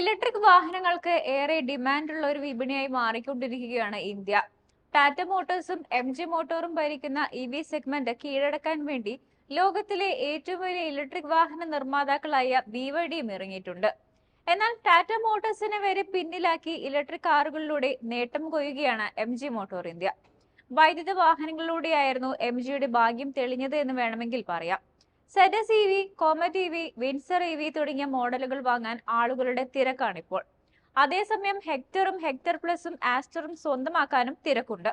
Electric വാഹനങ്ങൾക്ക് ഏറെ demand ഉള്ള ഒരു വിപണിയായി മാറിക്കൊണ്ടിരിക്കുകയാണ് ഇന്ത്യ. ടാറ്റ മോട്ടോഴ്സും എം ജി മോട്ടോറും ഭരിക്കുന്ന ഇ വി സെഗ്മെന്റ് കീഴടക്കാൻ വേണ്ടി ലോകത്തിലെ ഏറ്റവും വലിയ ഇലക്ട്രിക് വാഹന നിർമ്മാതാക്കളായ ബി വൈ ഡിയും ഇറങ്ങിയിട്ടുണ്ട്. എന്നാൽ ടാറ്റ മോട്ടോഴ്സിനെ വരെ പിന്നിലാക്കി ഇലക്ട്രിക് കാറുകളിലൂടെ നേട്ടം കൊയ്യുകയാണ് എം ജി മോട്ടോർ ഇന്ത്യ. വൈദ്യുത വാഹനങ്ങളിലൂടെയായിരുന്നു എം ജിയുടെ ഭാഗ്യം തെളിഞ്ഞത് എന്ന് വേണമെങ്കിൽ പറയാം. ZS E V Comet E V Windsor E V തുടങ്ങിയ മോഡലുകൾ വാങ്ങാൻ ആളുകളുടെ തിരക്കാണിപ്പോൾ. അതേസമയം ഹെക്ടറും ഹെക്ടർ പ്ലസും ആസ്റ്ററും സ്വന്തമാക്കാനും തിരക്കുണ്ട്.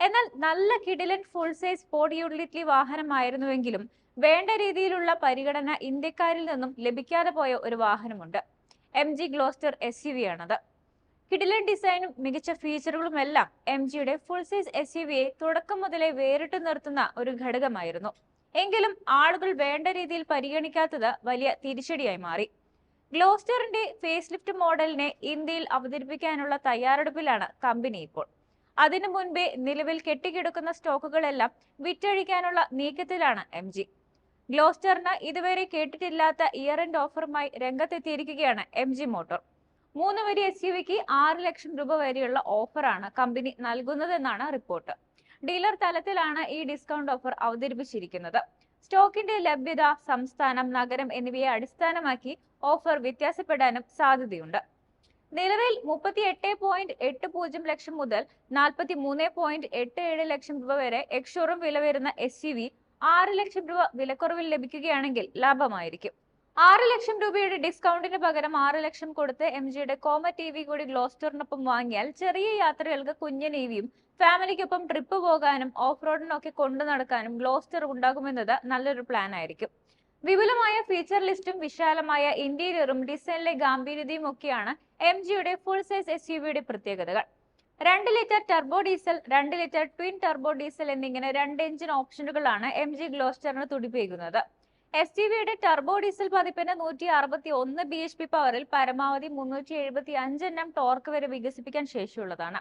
എന്നാൽ നല്ല കിടിലൻ ഫുൾ സൈസ് സ്പോർട്ട് യൂട്ടിലിറ്റി വാഹനമായിരുന്നുവെങ്കിലും വേണ്ട രീതിയിലുള്ള പരിഗണന ഇന്ത്യക്കാരിൽ നിന്നും ലഭിക്കാതെ പോയ ഒരു വാഹനമുണ്ട്. M G Gloster S U V ആണത്. കിടിലൻ ഡിസൈനും മികച്ച ഫീച്ചറുകളും എല്ലാം എം ജിയുടെ ഫുൾ സൈസ് എസ് യു വിയെ തുടക്കം മുതലേ വേറിട്ട് നിർത്തുന്ന ഒരു ഘടകമായിരുന്നു. എങ്കിലും ആളുകൾ വേണ്ട രീതിയിൽ പരിഗണിക്കാത്തത് വലിയ തിരിച്ചടിയായി മാറി. ഗ്ലോസ്റ്ററിന്റെ ഫേസ് ലിഫ്റ്റ് മോഡലിനെ ഇന്ത്യയിൽ അവതരിപ്പിക്കാനുള്ള തയ്യാറെടുപ്പിലാണ് കമ്പനി ഇപ്പോൾ. അതിനു മുൻപേ നിലവിൽ കെട്ടിക്കിടക്കുന്ന സ്റ്റോക്കുകളെല്ലാം വിറ്റഴിക്കാനുള്ള നീക്കത്തിലാണ് എം ജി. ഗ്ലോസ്റ്ററിന് ഇതുവരെ കേട്ടിട്ടില്ലാത്ത ഇയർ എൻഡ് ഓഫറുമായി രംഗത്തെത്തിയിരിക്കുകയാണ് എം ജി മോട്ടോർ. മൂന്ന് വരി എസ് യു വിക്ക് ആറ് ലക്ഷം രൂപ വരെയുള്ള ഓഫറാണ് കമ്പനി നൽകുന്നതെന്നാണ് റിപ്പോർട്ട്. ഡീലർ തലത്തിലാണ് ഈ ഡിസ്കൗണ്ട് ഓഫർ അവതരിപ്പിച്ചിരിക്കുന്നത്. സ്റ്റോക്കിന്റെ ലഭ്യത സംസ്ഥാനം നഗരം എന്നിവയെ അടിസ്ഥാനമാക്കി ഓഫർ വ്യത്യാസപ്പെടാനും സാധ്യതയുണ്ട്. നിലവിൽ മുപ്പത്തി എട്ട് പോയിന്റ് എട്ട് പൂജ്യം ലക്ഷം മുതൽ നാൽപ്പത്തി മൂന്ന് പോയിന്റ് എട്ട് ഏഴ് ലക്ഷം രൂപ വരെ എക്സ്ഷോറും വില വരുന്ന എസ് യു വി ആറ് ലക്ഷം രൂപ വിലക്കുറവിൽ ലഭിക്കുകയാണെങ്കിൽ ലാഭമായിരിക്കും. ആറ് ലക്ഷം രൂപയുടെ ഡിസ്കൗണ്ടിന് പകരം ആറ് ലക്ഷം കൊടുത്ത് എം ജിയുടെ കോമ ടി വി കൂടി ഗ്ലോസ്റ്ററിനൊപ്പം വാങ്ങിയാൽ ചെറിയ യാത്രകൾക്ക് കുഞ്ഞു ഇ വിയും ഫാമിലിക്കൊപ്പം ട്രിപ്പ് പോകാനും ഓഫ് റോഡിനൊക്കെ കൊണ്ടു നടക്കാനും ഗ്ലോസ്റ്റർ ഉണ്ടാകുമെന്നത് നല്ലൊരു പ്ലാൻ ആയിരിക്കും. വിപുലമായ ഫീച്ചർ ലിസ്റ്റും വിശാലമായ ഇന്റീരിയറും ഡിസൈനിലെ ഗാംഭീര്യതയും ഒക്കെയാണ് എം ജിയുടെ ഫുൾ സൈസ് എസ് യു വിയുടെ പ്രത്യേകതകൾ. രണ്ട് ലിറ്റർ ടർബോ ഡീസൽ രണ്ട് ലിറ്റർ ട്വിൻ ടർബോ ഡീസൽ എന്നിങ്ങനെ രണ്ട് എഞ്ചിൻ ഓപ്ഷനുകളാണ് എം ജി ഗ്ലോസ്റ്ററിന് തുടിപ്പേകുന്നത്. എസ് ടി വിയുടെ ടർബോ ഡീസൽ പതിപ്പിന് നൂറ്റി അറുപത്തി ഒന്ന് ബി എച്ച് പി പവറിൽ പരമാവധി മുന്നൂറ്റി എഴുപത്തി അഞ്ച് എണ്ണം ടോർക്ക് വരെ വികസിപ്പിക്കാൻ ശേഷിയുള്ളതാണ്.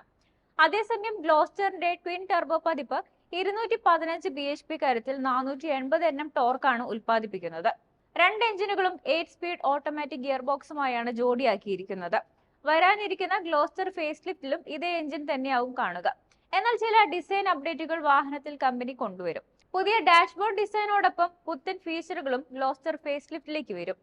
അതേസമയം ഗ്ലോസ്റ്ററിന്റെ ട്വിൻ ടർബോ പതിപ്പ് ഇരുന്നൂറ്റി പതിനഞ്ച് ബി എച്ച് പി കരുത്തിൽ നാനൂറ്റി എൺപത് എണ്ണം ടോർക്കാണ് ഉൽപ്പാദിപ്പിക്കുന്നത്. രണ്ട് എഞ്ചിനുകളും എയ്റ്റ് സ്പീഡ് ഓട്ടോമാറ്റിക് ഗിയർ ബോക്സുമായാണ് ജോഡിയാക്കിയിരിക്കുന്നത്. വരാനിരിക്കുന്ന ഗ്ലോസ്റ്റർ ഫേസ് ലിഫ്റ്റിലും ഇതേ എഞ്ചിൻ തന്നെയാവും കാണുക. എന്നാൽ ചില ഡിസൈൻ അപ്ഡേറ്റുകൾ വാഹനത്തിൽ കമ്പനി കൊണ്ടുവരും. പുതിയ ഡാഷ്ബോർഡ് ഡിസൈനോടൊപ്പം പുത്തൻ ഫീച്ചറുകളും ഗ്ലോസ്റ്റർ ഫേസ് ലിഫ്റ്റിലേക്ക് വരും.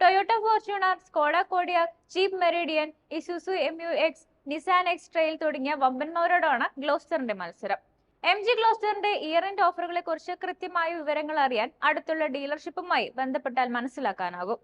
Toyota Fortuner Skoda Kodiaq Jeep Meridian Isuzu M U X Nissan X trail തുടങ്ങിയ വമ്പന്മാരോടാണ് ഗ്ലോസ്റ്ററിന്റെ മത്സരം. എം ജി ഗ്ലോസ്റ്ററിന്റെ ഇയർ എൻഡ് ഓഫറുകളെ കുറിച്ച് കൃത്യമായ വിവരങ്ങൾ അറിയാൻ അടുത്തുള്ള ഡീലർഷിപ്പുമായി ബന്ധപ്പെട്ടാൽ മനസ്സിലാക്കാനാകും.